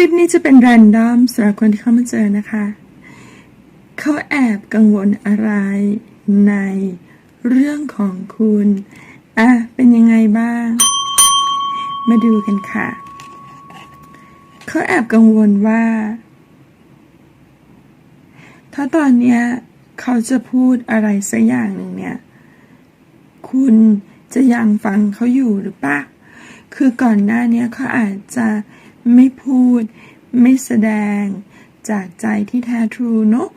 ลิปนี้จะเป็นแรนดอมสำหรับคนที่เข้ามาเจอนะคะ เขาแอบกังวลอะไรในเรื่องของคุณ อะ เป็นยังไงบ้าง มาดูกันค่ะ เขาแอบกังวลว่า ถ้าตอนเนี้ยเขาจะพูดอะไรสักอย่างหนึ่งเนี่ย คุณจะยังฟังเขาอยู่หรือปล่าคือก่อนหน้าเนี้ยเขาอาจจะ ไม่พูด ไม่แสดง จากใจที่แท้ทรูเนอะ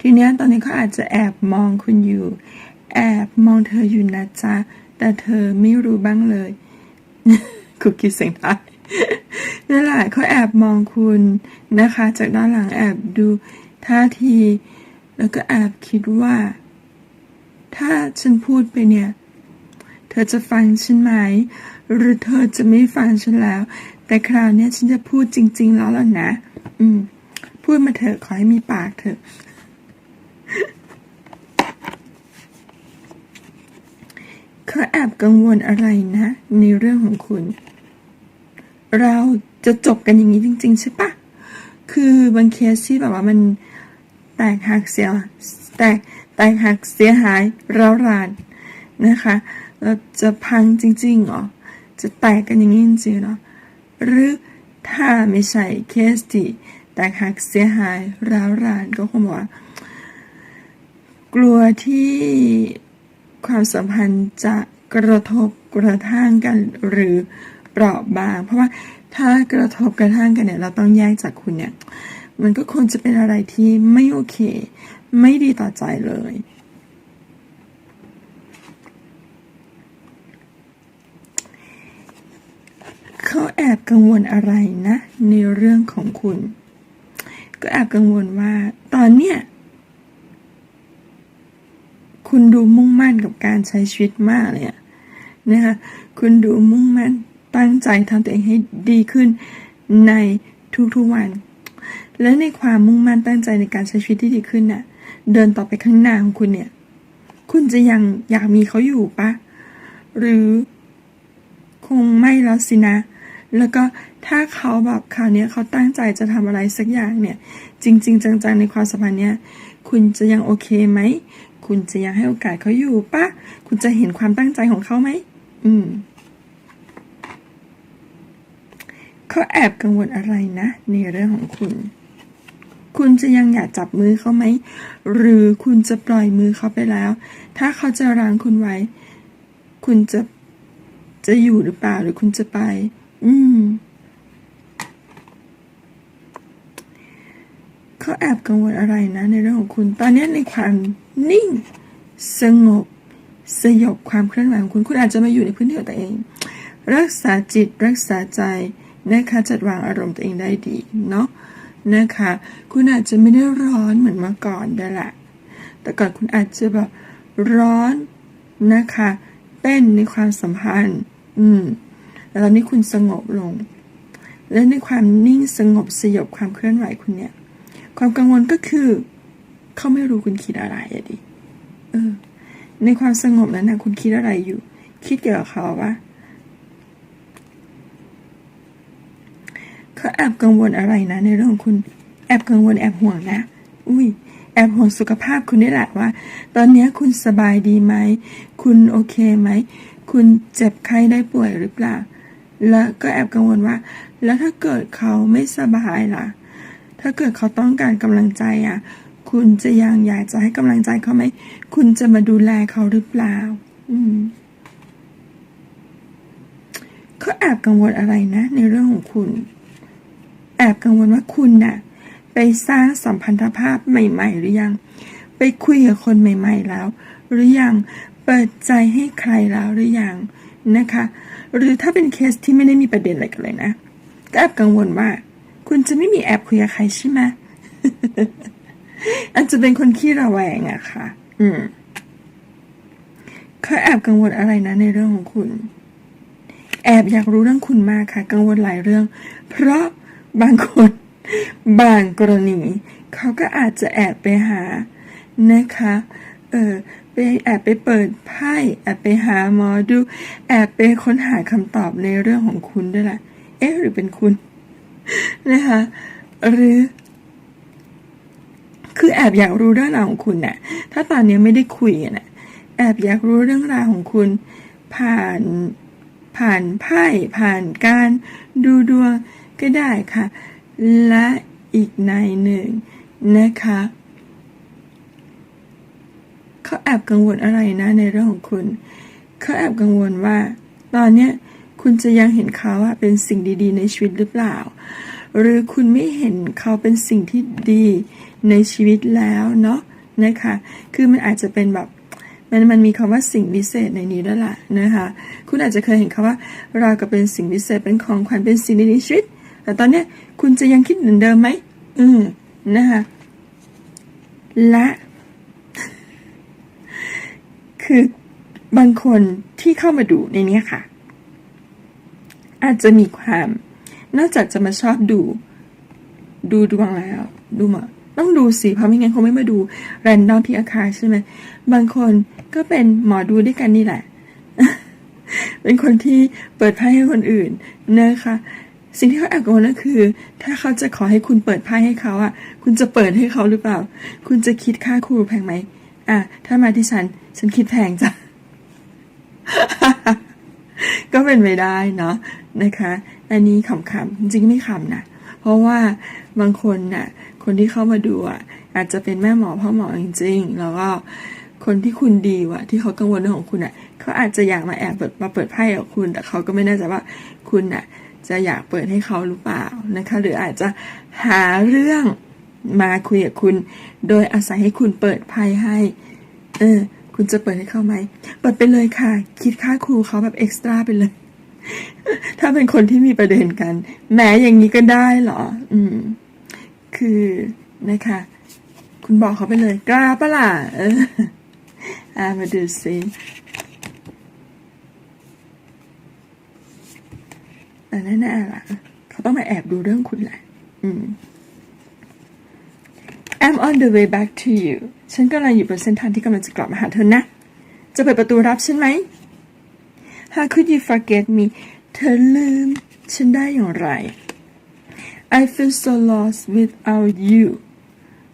ทีเนี้ยตอนนี้เขาอาจจะแอบมองคุณอยู่ แอบมองเธออยู่นะจ๊ะ แต่เธอไม่รู้บ้างเลยคุกกี้เสียงไทยนั่นแหละเขาแอบมองคุณนะคะ จากด้านหลังแอบดูท่าที แล้วก็แอบคิดว่า ถ้าฉันพูดไปเนี่ย เธอจะฟังฉันไหม หรือเธอจะไม่ฟังฉันแล้ว แต่คราวนี้ฉันจะพูดจริง ๆ แล้วล่ะนะ อืม พูดมาเถอะขอให้มีปากเถอะ เขาแอบกังวลอะไรนะ ในเรื่องของคุณ เราจะจบกันอย่างนี้จริง ๆ ใช่ปะ คือบางเคสที่แบบว่ามันแตกหักเสียแตกแตกหักเสียหายร้าวรานนะคะ เราจะพังจริงๆหรอ จะแตกกันอย่างนี้จริงๆเหรอ หรือถ้าไม่ใช่เคสที่แตกหักเสียหายร้าวรานก็คงบอกว่ากลัวที่ความสัมพันธ์จะกระทบกระทั่งกันหรือเปราะบาง เพราะว่าถ้ากระทบกระทั่งกันเนี่ยเราต้องแยกจากคุณเนี่ย มันก็ควรจะเป็นอะไรที่ไม่โอเค ไม่ดีต่อใจเลย เขาแอบกังวลอะไรนะ ในเรื่องของคุณ ก็แอบกังวลว่า ตอนเนี้ยคุณดูมุ่งมั่นกับการใช้ชีวิตมากเลยนะคะคุณดูมุ่งมั่นตั้งใจทำตัวเองให้ดีขึ้นในทุกๆวัน และในความมุ่งมั่นตั้งใจในการใช้ชีวิตที่ดีขึ้นน่ะ เดินต่อไปข้างหน้าของคุณเนี่ย คุณจะยังอยากมีเขาอยู่ปะหรือคงไม่แล้วสินะ แล้วก็ถ้าเขาแบบคราวนี้เขาตั้งใจจะทำอะไรสักอย่างเนี่ยจริง ๆ จังๆในความสัมพันธ์เนี้ยคุณจะยังโอเคไหม คุณจะยังให้โอกาสเขาอยู่ปะคุณจะเห็นความตั้งใจของเขาไหมอืมเขาแอบกังวลอะไรนะในเรื่องของคุณ คุณจะยังอยากจับมือเขาไหม หรือคุณจะปล่อยมือเขาไปแล้ว ถ้าเขาจะรังคุณไว้ คุณจะจะอยู่หรือเปล่าหรือคุณจะไป อืมเขาแอบกังวลอะไรนะ ในเรื่องของคุณ ตอนนี้ในความนิ่ง สงบ สยบความเคลื่อนไหวของคุณ คุณอาจจะมาอยู่ในพื้นที่ของตัวเอง รักษาจิตรักษาใจนะคะจัดวางอารมณ์ตัวเองได้ดีเนาะนะคะ คุณอาจจะไม่ได้ร้อนเหมือนเมื่อก่อนได้แหละแต่ก่อนคุณอาจจะแบบร้อนนะคะ เต้นในความสัมพันธ์ อืม แต่ตอนนี้คุณสงบลง และในความนิ่งสงบสยบความเคลื่อนไหวคุณเนี่ย ความกังวลก็คือ เขาไม่รู้คุณคิดอะไรอะดิเออ ในความสงบนั้นนะคุณคิดอะไรอยู่ คิดเกี่ยวกับเขาปะเขาแอบกังวลอะไรนะ ในเรื่องของคุณแอบกังวลแอบห่วงนะ อุ้ยแอบห่วงสุขภาพคุณนี่แหละว่า ตอนนี้คุณสบายดีไหม คุณโอเคไหม คุณเจ็บไข้ได้ป่วยหรือเปล่า แล้วก็แอบกังวลว่า แล้วถ้าเกิดเขาไม่สบายล่ะ ถ้าเกิดเขาต้องการกำลังใจอะ คุณจะยังอยากจะให้กำลังใจเขาไหม คุณจะมาดูแลเขาหรือเปล่า อืมเขาแอบกังวลอะไรนะ ในเรื่องของคุณ แอบกังวลว่าคุณน่ะ ไปสร้างสัมพันธภาพใหม่ ๆ หรือยัง ไปคุยกับคนใหม่ ๆ แล้ว หรือยัง เปิดใจให้ใครแล้วหรือยังนะคะ หรือถ้าเป็นเคสที่ไม่ได้มีประเด็นอะไรกันเลยนะ ก็แอบกังวลว่า คุณจะไม่มีแอบคุยกับใครใช่ไหมอาจจะเป็นคนขี้ระแวงอะค่ะ อืมเขาแอบกังวลอะไรนะในเรื่องของคุณ แอบอยากรู้เรื่องคุณมากค่ะ กังวลหลายเรื่อง เพราะบางคนบางกรณี เขาก็อาจจะแอบไปหานะคะ เออ ไปแอบไปเปิดไพ่แอบไปหาหมอดูแอบไปค้นหาคำตอบในเรื่องของคุณด้วยล่ะเอ๊ะหรือเป็นคุณนะคะหรือ คือแอบอยากรู้เรื่องราวของคุณน่ะ ถ้าตอนนี้ไม่ได้คุยนน่ะ แอบอยากรู้เรื่องราวของคุณ ผ่านผ่านไพ่ผ่านการดูดวงก็ได้ค่ะ และอีกในหนึ่งนะคะ เขาแอบกังวลอะไรนะในเรื่องของคุณ เขาแอบกังวลว่า ตอนเนี้ยคุณจะยังเห็นเขาอะเป็นสิ่งดีๆ ในชีวิตหรือเปล่า หรือคุณไม่เห็นเขาเป็นสิ่งที่ดีในชีวิตแล้วเนาะนะคะ คือมันอาจจะเป็นแบบมันมันมีคำว่าสิ่งพิเศษในนี้ด้วยล่ะนะคะ คุณอาจจะเคยเห็นคำว่า เราก็เป็นสิ่งพิเศษเป็นของขวัญเป็นสิ่งดีในชีวิต แต่ตอนเนี้ยคุณจะยังคิดเหมือนเดิมไหมอืมนะคะและ คือบางคนที่เข้ามาดูในนี้ค่ะ อาจจะมีความ นอกจากจะมาชอบดู ดูดวงแล้ว ดูมาต้องดูสิเพราะไม่งั้นคงไม่มาดูแรนดอมที่อาคาใช่ไหมบางคนก็เป็นหมอดูด้วยกันนี่แหละ เป็นคนที่เปิดไพ่ให้คนอื่นนะคะ สิ่งที่เขาแอบกังวลก็คือ ถ้าเขาจะขอให้คุณเปิดไพ่ให้เขาอะ คุณจะเปิดให้เขาหรือเปล่า คุณจะคิดค่าครูแพงไหม อะ ถ้ามาที่ฉัน ฉันคิดแพงจ้ะ ก็เป็นไปได้เนาะนะคะ อันนี้ขำๆ จริงๆไม่ขำนะ เพราะว่าบางคนน่ะ คนที่เข้ามาดูอะ อาจจะเป็นแม่หมอพ่อหมอจริงๆ แล้วก็คนที่คุณดีว่ะที่เขากังวลเรื่องของคุณอะเขาอาจจะอยากมาแอบเปิดมาเปิดไพ่กับคุณ แต่เขาก็ไม่แน่ใจว่าคุณน่ะ จะอยากเปิดให้เขาหรือเปล่านะคะ หรืออาจจะหาเรื่อง มาคุยกับคุณ โดยอาศัยให้คุณเปิดไพ่ให้ เออ คุณจะเปิดให้เขาไหม เปิดไปเลยค่ะ คิดค่าครูเขาแบบเอ็กซ์ตร้าไปเลย ถ้าเป็นคนที่มีประเด็นกันแม้อย่างนี้ก็ได้เหรอ อืม คือนะคะ คุณบอกเขาไปเลย กล้าปะล่ะ เอออ่ามาดูสิแต่แน่ๆล่ะ เขาต้องมาแอบดูเรื่องคุณแหละ อืม I'm on the way back to you ฉันกำลังอยู่บนเส้นทางที่กำลังจะกลับมาหาเธอนะ จะเปิดประตูรับฉันไหม How could you forget me เธอลืม ฉันได้อย่างไร I feel so lost without you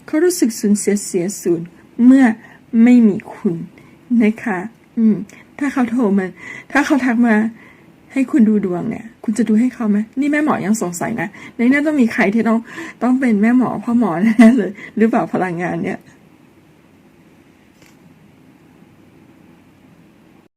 เขารู้สึกสูญเสียเสียสูญเมื่อไม่มีคุณนะคะ อืม ถ้าเขาโทรมา ถ้าเขาทักมา ให้คุณดูดวงเนี่ย คุณจะดูให้เขาไหมนี่แม่หมอยังสงสัยนะในนี้ต้องมีใครที่ต้องต้องเป็นแม่หมอพ่อหมอแน่เลย หรือเปล่าพลังงานเนี่ย